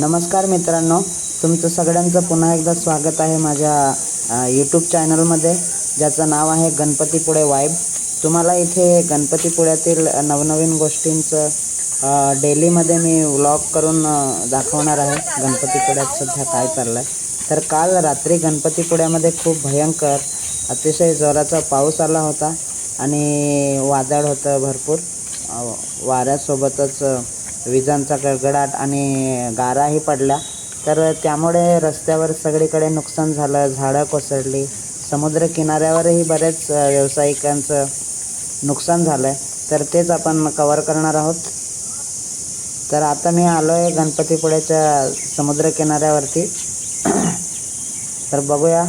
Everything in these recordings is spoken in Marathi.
नमस्कार मित्रांनो तुमचं सगळ्यांचं पुन्हा एकदा स्वागत आहे माझ्या यूट्यूब चॅनलमध्ये ज्याचं नाव आहे गणपतीपुळे वाईब. तुम्हाला इथे गणपतीपुळ्यातील नवनवीन गोष्टींचं डेलीमध्ये मी व्लॉग करून दाखवणार आहे. गणपतीपुळ्यात सध्या काय चाललं आहे तर काल रात्री गणपतीपुळ्यामध्ये खूप भयंकर अतिशय जोराचा पाऊस आला होता आणि वादळ होतं भरपूर. वाऱ्यासोबतच विजांचा गडगडाट आणि गाराही पडल्या. तर त्यामुळे रस्त्यावर सगळीकडे नुकसान झालं झाडं कोसळली. समुद्र किनाऱ्यावरही बरेच व्यावसायिकांचं नुकसान झालं आहे तर तेच आपण कवर करणार आहोत. तर आता मी आलो आहे गणपतीपुळ्याच्या समुद्र किनाऱ्यावरती तर बघूया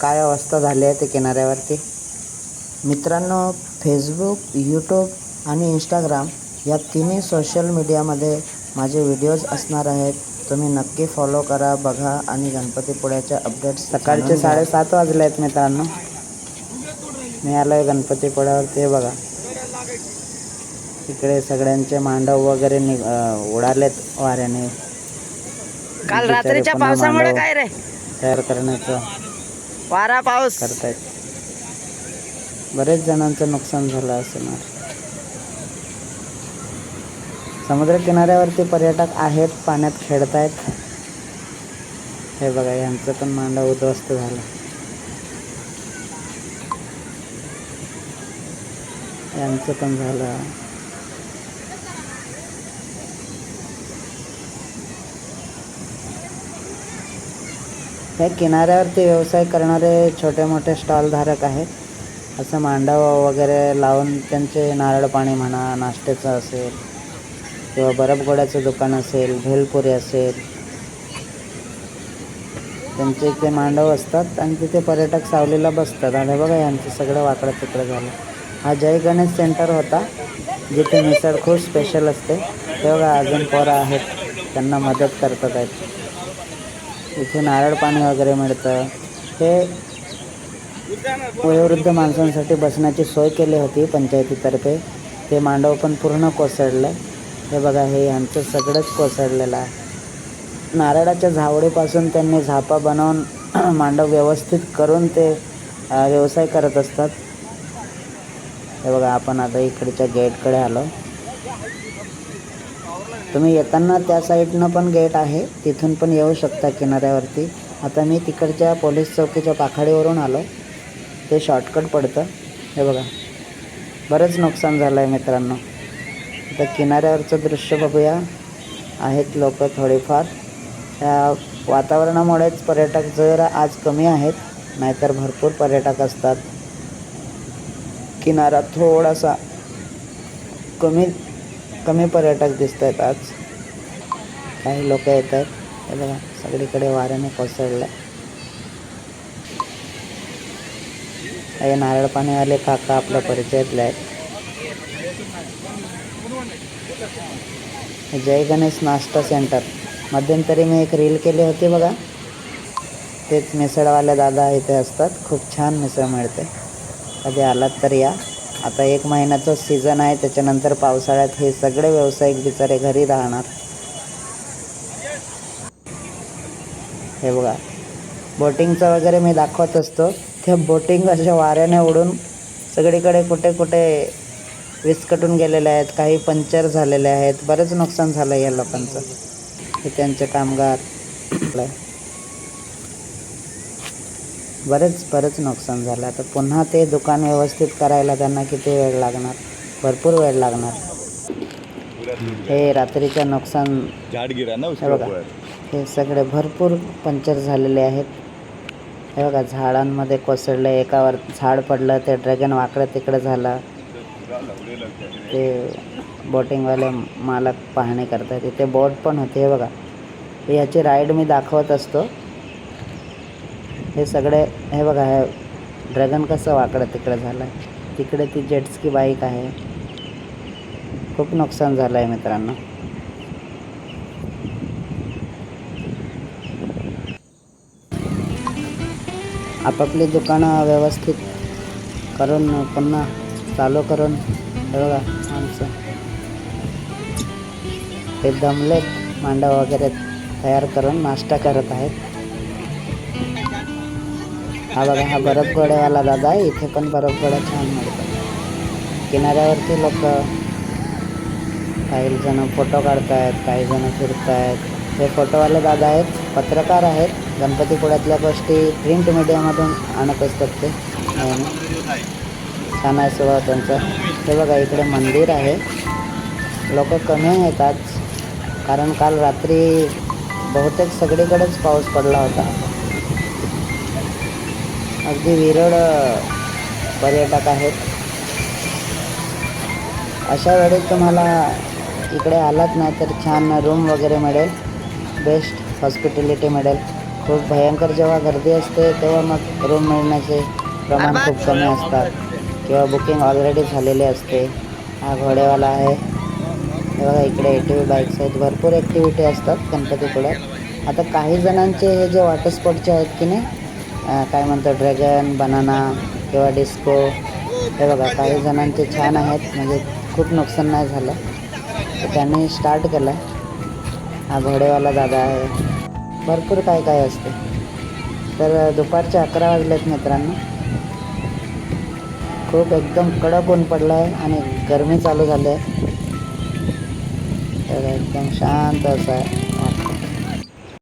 काय अवस्था झाली आहे ते किनाऱ्यावरती. मित्रांनो फेसबुक यूट्यूब आणि इंस्टाग्राम या तिन्ही सोशल मीडियामध्ये माझे व्हिडिओज असणार आहेत. तुम्ही नक्की फॉलो करा बघा आणि गणपतीपुळ्याच्या अपडेट्स सकाळचे साडेसात वाजले आहेत मित्रांनो. मी आलो आहे गणपतीपुळ्यावरती हे बघा. इकडे सगळ्यांचे मांडव वगैरे नि उडालेत वाऱ्याने. काल रात्रीच्या पावसामुळे मांडव काय रे? तयार करण्याचं वारा पाऊस. करतायत. बरेच जणांचं नुकसान झालं असणार समुद्र किनाऱ्यावरती पर्यटक आहेत पाण्यात खेळत आहेत हे बघा यांचं पण मांडव उद्ध्वस्त झालं. यांचं पण झालं. हे किनाऱ्यावरती व्यवसाय करणारे छोटे मोठे स्टॉलधारक आहेत. असं मांडव वगैरे लावून त्यांचे नारळ पाणी म्हणा नाश्त्याचं असेल किंवा बरफगोड्याचं दुकान असेल भेलपुरी असेल त्यांचे इथे मांडव असतात आणि तिथे पर्यटक सावलीला बसतात. आणि बघा यांचं सगळं वाकडं तिकडं झालं. हा जय गणेश सेंटर होता जिथे मिसळ खूप स्पेशल असते. ते बघा अजून पोरं आहेत त्यांना मदत करतात आहेत. इथे नारळ पाणी वगैरे मिळतं. हे वयोवृद्ध माणसांसाठी बसण्याची सोय केली होती पंचायतीतर्फे. ते मांडव पण पूर्ण कोसळलं. हे बघा हे यांचं सगळंच कोसळलेलं आहे. नारळाच्या झावडीपासून त्यांनी झापा बनवून मांडव व्यवस्थित करून ते व्यवसाय करत असतात. हे बघा आपण आता इकडच्या गेटकडे आलो. तुम्ही येताना त्या साईडनं पण गेट आहे तिथून पण येऊ शकता किनाऱ्यावरती. आता मी तिकडच्या पोलीस चौकीच्या पाखाडीवरून आलो. ते शॉर्टकट पडतं. हे बघा बरंच नुकसान झालं आहे मित्रांनो. आता किनाऱ्यावरचं दृश्य बघूया. आहेत लोक थोडेफार. त्या वातावरणामुळेच पर्यटक जरा आज कमी आहेत नाहीतर भरपूर पर्यटक असतात. किनारा थोडासा कमी कमी पर्यटक दिसत आहेत आज. काही लोक येत आहेत हे बघा सगळीकडे वाऱ्याने कोसळलं. काही नारळ पाणीवाले काका आपल्या परिचयातले आहेत जय गणेश नाश्ता सेंटर. मध्यंतरी मी एक रील केली होती बघा. तेच मिसळवाले दादा इथे असतात. खूप छान मिसळ मिळते. कधी आलात तर या. आता एक महिन्याचं सीझन आहे. त्याच्यानंतर पावसाळ्यात हे सगळे व्यावसायिक बिचारे घरी राहणार. हे बघा. बोटिंगचं वगैरे मी दाखवत असतो. त्या बोटिंग अशा वाऱ्याने उडून सगळीकडे कुठे कुठे विस्कटून गेलेले आहेत काही पंक्चर झालेले आहेत बरेच नुकसान झालं या लोकांचं. हे त्यांचे कामगार बरेच बरेच नुकसान झालं. आता पुन्हा ते दुकान व्यवस्थित करायला त्यांना किती वेळ लागणार? भरपूर वेळ लागणार. हे रात्रीचं नुकसान. हे बघा. हे सगळे भरपूर पंक्चर झालेले आहेत. हे बघा झाडांमध्ये कोसळले एकावर झाड पडलं ते ड्रॅगन वाकडं तिकडं झालं. ते बोटिंगवाले मालक पाहणी करतात. तिथे बोट पण होते हे बघा. याची राईड मी दाखवत असतो. हे सगळे हे बघा हे ड्रॅगन कसं वाकडं तिकडं झालं तिकडे ती जेट्सकी बाईक आहे. खूप नुकसान झालं आहे मित्रांनो. आपापली दुकानं व्यवस्थित करून पुन्हा चालू करून हे बघा माणसं ते दमलेत मांडव वगैरे तयार करून नाश्ता करत आहेत. हा बघा हा बरफ गोड्यावाला दादा आहे इथे पण बरफ गोडा छान मिळतात. किनाऱ्यावरती लोक काही जण फोटो काढतायत काही जण फिरतायत. हे फोटोवाले दादा आहेत पत्रकार आहेत. गणपतीपुळ्यातल्या गोष्टी प्रिंट मीडियामधून आणत असतात ते. हो छान आहे स्वभाव त्यांचा हे बघा इकडे मंदिर आहे. लोक कमी आहेत आज कारण काल रात्री बहुतेक सगळीकडेच पाऊस पडला होता. अगदी विरळ पर्यटक आहेत. अशा वेळी तुम्हाला इकडे आलात नाही तर छान रूम वगैरे मिळेल बेस्ट हॉस्पिटॅलिटी मिळेल. खूप भयंकर जेव्हा गर्दी असते तेव्हा मग रूम मिळण्याचे प्रमाण खूप कमी असतात. किंवा बुकिंग ऑलरेडी झालेली असते. हा घोडेवाला आहे. हे बघा इकडे ए टी व्ही बाईक्स आहेत. भरपूर ॲक्टिव्हिटी असतात गणपतीपुळ्यात आता काही जणांचे हे जे वॉटर स्पोर्टचे आहेत की नाही काय म्हणतो ड्रॅगन बनाना किंवा डिस्को हे बघा काही जणांचे छान आहेत. म्हणजे खूप नुकसान नाही झालं. तर त्यांनी स्टार्ट केलं हा घोडेवाला दादा आहे. भरपूर काय काय असते. तर दुपारचे अकरा वाजलेत मित्रांनो. खूप एकदम कडक ऊन पडलं आहे आणि गरमी चालू झाली आहे तर एकदम शांत असं आहे.